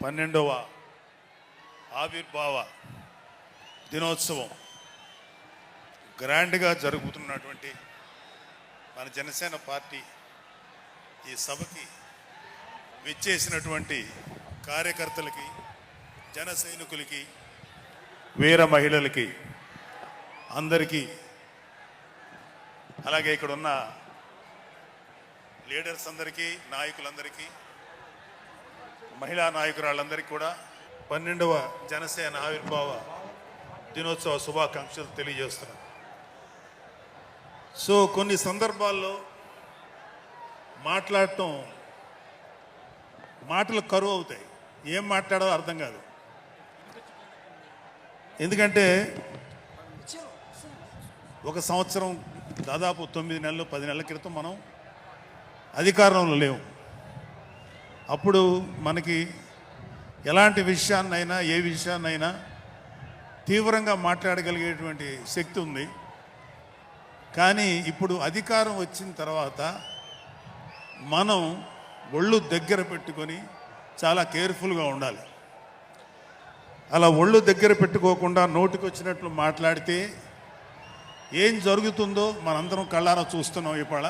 పన్నెండవ ఆవిర్భావ దినోత్సవం గ్రాండ్గా జరుగుతున్నటువంటి మన జనసేన పార్టీ ఈ సభకి విచ్చేసినటువంటి కార్యకర్తలకి జన సైనికులకి వీర మహిళలకి అందరికీ అలాగే ఇక్కడ ఉన్న లీడర్స్ అందరికీ నాయకులందరికీ మహిళా నాయకురాళ్ళందరికీ కూడా పన్నెండవ జనసేన ఆవిర్భావ దినోత్సవ శుభాకాంక్షలు తెలియజేస్తున్నాను. సో కొన్ని సందర్భాల్లో మాట్లాడటం మాటలు కరువు అవుతాయి. ఏం మాట్లాడో అర్థం కాదు. ఎందుకంటే ఒక సంవత్సరం దాదాపు తొమ్మిది నెలలు పది నెలల క్రితం మనం అధికారంలో లేవు అప్పుడు మనకి ఎలాంటి విషయాన్నైనా ఏ విషయాన్నైనా తీవ్రంగా మాట్లాడగలిగేటువంటి శక్తి ఉంది. కానీ ఇప్పుడు అధికారం వచ్చిన తర్వాత మనం ఒళ్ళు దగ్గర పెట్టుకొని చాలా కేర్ఫుల్గా ఉండాలి. అలా ఒళ్ళు దగ్గర పెట్టుకోకుండా నోటికి వచ్చినట్లు మాట్లాడితే ఏం జరుగుతుందో మనందరం కళ్ళారా చూస్తున్నాం ఇవాళ.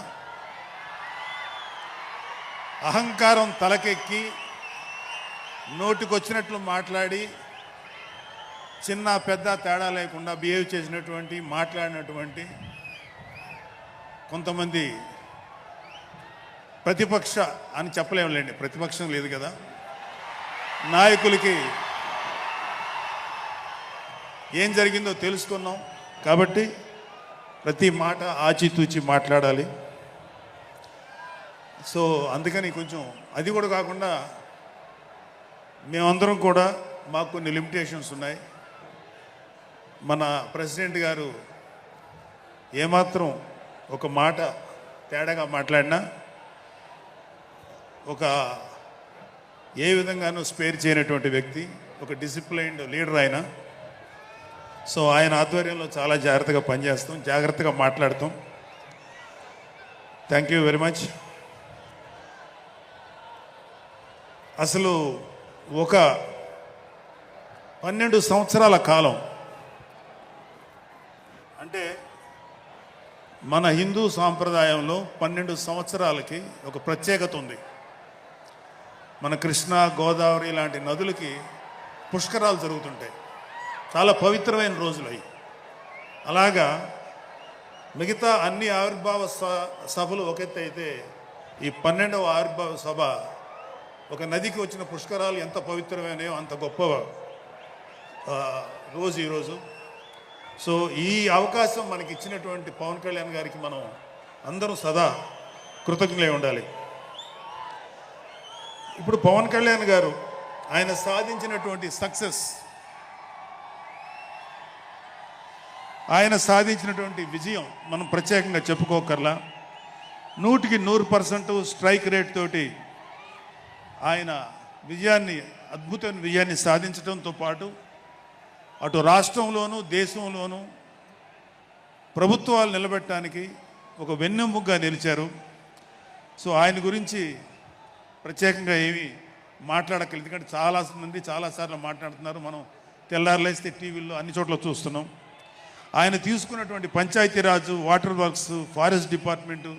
అహంకారం తలకెక్కి నోటికొచ్చినట్లు మాట్లాడి చిన్న పెద్ద తేడా లేకుండా బిహేవ్ చేసినటువంటి మాట్లాడినటువంటి కొంతమంది ప్రతిపక్ష అని చెప్పలేములేండి. ప్రతిపక్షం లేదు కదా. నాయకులకి ఏం జరిగిందో తెలుసుకున్నాం. కాబట్టి ప్రతి మాట ఆచితూచి మాట్లాడాలి. సో అందుకని కొంచెం అది కూడా కాకుండా మేమందరం కూడా మాకు కొన్ని లిమిటేషన్స్ ఉన్నాయి. మన ప్రెసిడెంట్ గారు ఏమాత్రం ఒక మాట తేడాగా మాట్లాడినా ఒక ఏ విధంగానూ స్పేర్ చేయనటువంటి వ్యక్తి ఒక డిసిప్లైన్డ్ లీడర్ ఆయన సో ఆయన ఆధ్వర్యంలో చాలా జాగ్రత్తగా పనిచేస్తాం జాగ్రత్తగా మాట్లాడతాం. థ్యాంక్ యూ వెరీ మచ్ అసలు ఒక పన్నెండు సంవత్సరాల కాలం. అంటే మన హిందూ సాంప్రదాయంలో పన్నెండు సంవత్సరాలకి ఒక ప్రత్యేకత ఉంది. మన కృష్ణ గోదావరి లాంటి నదులకి పుష్కరాలు జరుగుతుంటాయి. చాలా పవిత్రమైన రోజులు అవి. అలాగా మిగతా అన్ని ఆవిర్భావ స- సభలు ఒక అయితే ఈ పన్నెండవ ఆవిర్భావ సభ ఒక నదికి వచ్చిన పుష్కరాలు ఎంత పవిత్రమైనయో అంత గొప్ప రోజు ఈరోజు సో ఈ అవకాశం మనకి ఇచ్చినటువంటి పవన్ కళ్యాణ్ గారికి మనం అందరం సదా కృతజ్ఞులై ఉండాలి. ఇప్పుడు పవన్ కళ్యాణ్ గారు ఆయన సాధించినటువంటి సక్సెస్ ఆయన సాధించినటువంటి విజయం మనం ప్రత్యేకంగా చెప్పుకోకర్లా. నూటికి నూరు పర్సెంట్ స్ట్రైక్ రేట్ తోటి ఆయన విజయాన్ని అద్భుతమైన విజయాన్ని సాధించడంతో పాటు అటు రాష్ట్రంలోనూ దేశంలోనూ ప్రభుత్వాలు నిలబెట్టడానికి ఒక వెన్నెముగ్గా నిలిచారు. సో ఆయన గురించి ప్రత్యేకంగా ఏమీ మాట్లాడక్కర్లేదు. ఎందుకంటే చాలా మంది చాలాసార్లు మాట్లాడుతున్నారు. మనం తెల్లారులేస్తే టీవీల్లో అన్ని చోట్ల చూస్తున్నాం. ఆయన తీసుకున్నటువంటి Panchayati Raj water works forest department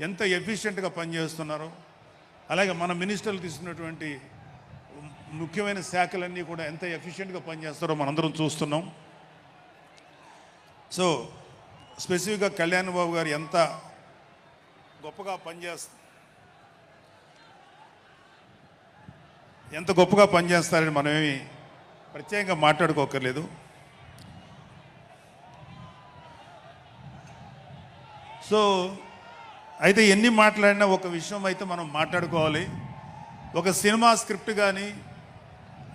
ఎంత ఎఫిషియెంట్గా పనిచేస్తున్నారో అలాగే మన మినిస్టర్లు తీసుకున్నటువంటి ముఖ్యమైన శాఖలన్నీ కూడా ఎంత ఎఫిషియెంట్గా పనిచేస్తారో మనందరం చూస్తున్నాం. సో స్పెసిఫిక్గా కళ్యాణ్ బాబు గారు ఎంత గొప్పగా పనిచేస్తారు ఎంత గొప్పగా పనిచేస్తారని మనమేమి ప్రత్యేకంగా మాట్లాడుకోకర్లేదు. సో అయితే ఎన్ని మాట్లాడినా ఒక విషయం అయితే మనం మాట్లాడుకోవాలి. ఒక సినిమా స్క్రిప్ట్ కానీ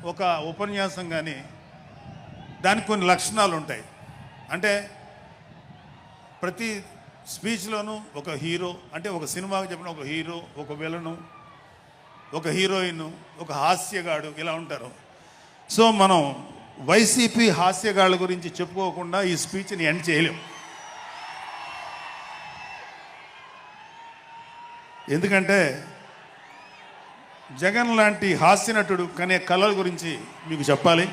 ఒక ఉపన్యాసం కానీ దానికి కొన్ని లక్షణాలు ఉంటాయి. అంటే ప్రతి స్పీచ్లోనూ ఒక హీరో అంటే ఒక సినిమాకి చెప్పిన ఒక హీరో ఒక విలను ఒక హీరోయిన్ ఒక హాస్యగాడు ఇలా ఉంటారు. సో మనం వైసీపీ హాస్యగాళ్ళ గురించి చెప్పుకోకుండా ఈ స్పీచ్ని ఎండ్ చేయలేం. ఎందుకంటే జగన్ లాంటి హాస్యనటుడు కనే కళల గురించి మీకు చెప్పాలి.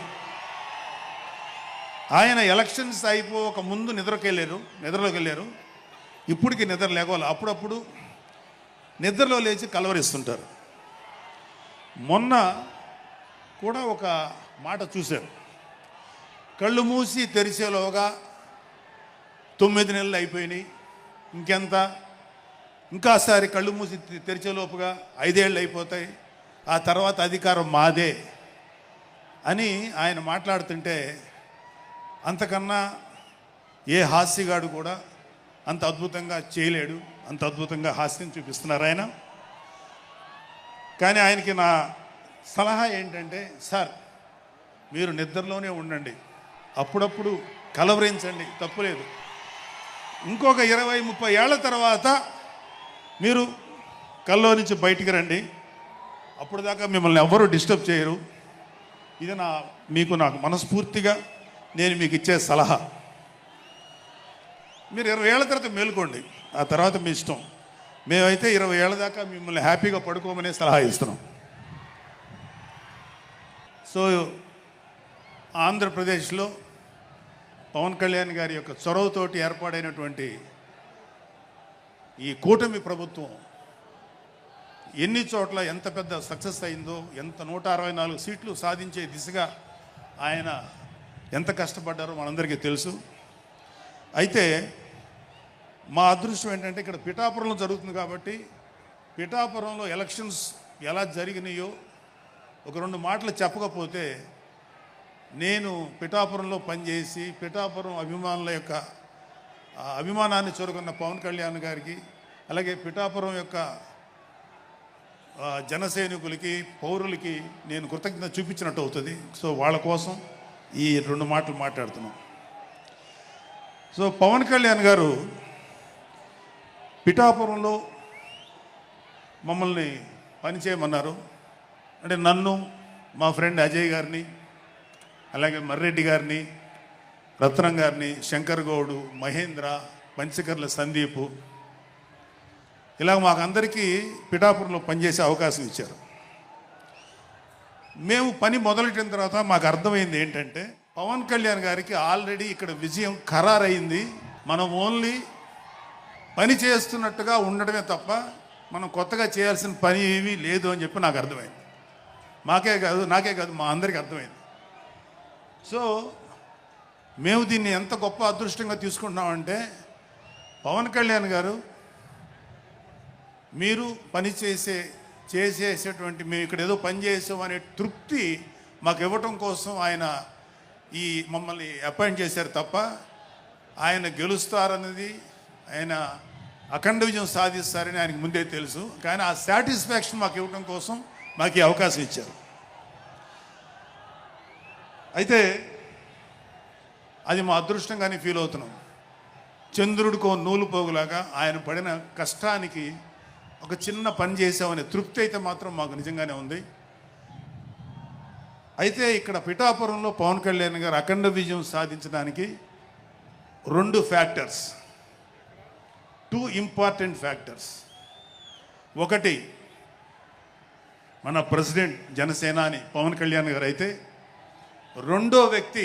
ఆయన ఎలక్షన్స్ అయిపోక ముందు నిద్రకి వెళ్ళారు నిద్రలోకి వెళ్ళారు ఇప్పటికి నిద్ర లేకపోవాలి అప్పుడప్పుడు నిద్రలో లేచి కలవరిస్తుంటారు. మొన్న కూడా ఒక మాట చూశారు. కళ్ళు మూసి తెరిచేలోగా తొమ్మిది నెలలు అయిపోయినాయి. ఇంకెంత? ఇంకాసారి కళ్ళు మూసి తెరిచేలోపుగా ఐదేళ్ళు అయిపోతాయి. ఆ తర్వాత అధికారం మాదే అని ఆయన మాట్లాడుతుంటే అంతకన్నా ఏ హాస్యగాడు కూడా అంత అద్భుతంగా చేయలేడు అంత అద్భుతంగా హాస్యం చూపిస్తున్నారు ఆయన. కానీ ఆయనకి నా సలహా ఏంటంటే సార్ మీరు నిద్రలోనే ఉండండి. అప్పుడప్పుడు కలవరించండి. తప్పులేదు. ఇంకొక ఇరవై ముప్పై ఏళ్ళ తర్వాత మీరు కల్లో నుంచి బయటికి రండి. అప్పుడు దాకా మిమ్మల్ని ఎవ్వరూ డిస్టర్బ్ చేయరు. ఇది నా మీకు నాకు మనస్ఫూర్తిగా నేను మీకు ఇచ్చే సలహా. మీరు ఇరవై ఏళ్ళ తర్వాత మేలుకోండి. ఆ తర్వాత మీ ఇష్టం. మేమైతే ఇరవై ఏళ్ళ దాకా మిమ్మల్ని హ్యాపీగా పడుకోమనే సలహా ఇస్తున్నాం. సో ఆంధ్రప్రదేశ్లో పవన్ కళ్యాణ్ గారి యొక్క చొరవతోటి ఏర్పాడైనటువంటి ఈ కూటమి ప్రభుత్వం ఎన్ని చోట్ల ఎంత పెద్ద సక్సెస్ అయిందో ఎంత నూట అరవై నాలుగు సీట్లు సాధించే దిశగా ఆయన ఎంత కష్టపడ్డారో మనందరికీ తెలుసు. అయితే మా అదృష్టం ఏంటంటే ఇక్కడ పిఠాపురంలో జరుగుతుంది కాబట్టి పిఠాపురంలో ఎలక్షన్స్ ఎలా జరిగినాయో ఒక రెండు మాటలు చెప్పకపోతే నేను పిఠాపురంలో పనిచేసి పిఠాపురం అభిమానుల యొక్క అభిమానాన్ని చూరుకున్న పవన్ కళ్యాణ్ గారికి అలాగే పిఠాపురం యొక్క జనసైనికులకి పౌరులకి నేను కృతజ్ఞత చూపించినట్టు అవుతుంది. సో వాళ్ళ కోసం ఈ రెండు మాటలు మాట్లాడుతున్నాం. సో పవన్ కళ్యాణ్ గారు పిఠాపురంలో మమ్మల్ని పనిచేయమన్నారు అంటే నన్ను మా ఫ్రెండ్ అజయ్ గారిని అలాగే మర్రెడ్డి గారిని రత్నం గారిని శంకర్ గౌడు మహేంద్ర పంచకర్ల సందీపు ఇలా మాకందరికీ పిఠాపురంలో పనిచేసే అవకాశం ఇచ్చారు. మేము పని మొదలెట్టిన తర్వాత మాకు అర్థమైంది ఏంటంటే పవన్ కళ్యాణ్ గారికి ఆల్రెడీ ఇక్కడ విజయం ఖరారైంది. మనం ఓన్లీ పని చేస్తున్నట్టుగా ఉండడమే తప్ప మనం కొత్తగా చేయాల్సిన పని ఏమీ లేదు అని చెప్పి నాకు అర్థమైంది. మాకే కాదు నాకే కాదు మా అందరికీ అర్థమైంది. సో మేము దీన్ని ఎంత గొప్ప అదృష్టంగా తీసుకుంటున్నామంటే పవన్ కళ్యాణ్ గారు మీరు పని చేసే చేసేసేటువంటి మేము ఇక్కడ ఏదో పని చేసాం అనే తృప్తి మాకు ఇవ్వటం కోసం ఆయన ఈ మమ్మల్ని అపాయింట్ చేశారు తప్ప ఆయన గెలుస్తారన్నది ఆయన అఖండ విజయం సాధిస్తారని ఆయనకు ముందే తెలుసు. కానీ ఆ సాటిస్ఫాక్షన్ మాకు ఇవ్వటం కోసం మాకు ఈ అవకాశం ఇచ్చారు. అయితే అది మా అదృష్టంగానే ఫీల్ అవుతున్నాం. చంద్రుడికో నూలు పోగులాగా ఆయన పడిన కష్టానికి ఒక చిన్న పని చేసామనే తృప్తి అయితే మాత్రం మాకు నిజంగానే ఉంది. అయితే ఇక్కడ పిఠాపురంలో పవన్ కళ్యాణ్ గారు అఖండ విజయం సాధించడానికి రెండు ఫ్యాక్టర్స్ టూ ఇంపార్టెంట్ ఫ్యాక్టర్స్. ఒకటి మన ప్రెసిడెంట్ జనసేనాని పవన్ కళ్యాణ్ గారు అయితే రెండో వ్యక్తి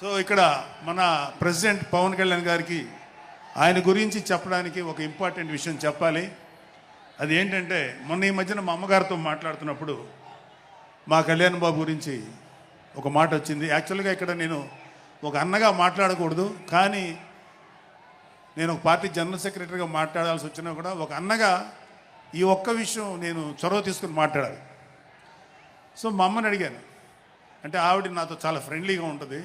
సో ఇక్కడ మన ప్రెసిడెంట్ పవన్ కళ్యాణ్ గారికి ఆయన గురించి చెప్పడానికి ఒక ఇంపార్టెంట్ విషయం చెప్పాలి. అది ఏంటంటే మొన్న ఈ మధ్యన మా అమ్మగారితో మాట్లాడుతున్నప్పుడు మా కళ్యాణ్ బాబు గురించి ఒక మాట వచ్చింది. యాక్చువల్గా ఇక్కడ నేను ఒక అన్నగా మాట్లాడకూడదు కానీ నేను ఒక పార్టీ జనరల్ సెక్రటరీగా మాట్లాడాల్సి వచ్చినా కూడా ఒక అన్నగా ఈ ఒక్క విషయం నేను చొరవ తీసుకుని మాట్లాడాలి. సో మా అమ్మని అడిగాను. అంటే ఆవిడ నాతో చాలా ఫ్రెండ్లీగా ఉంటుంది.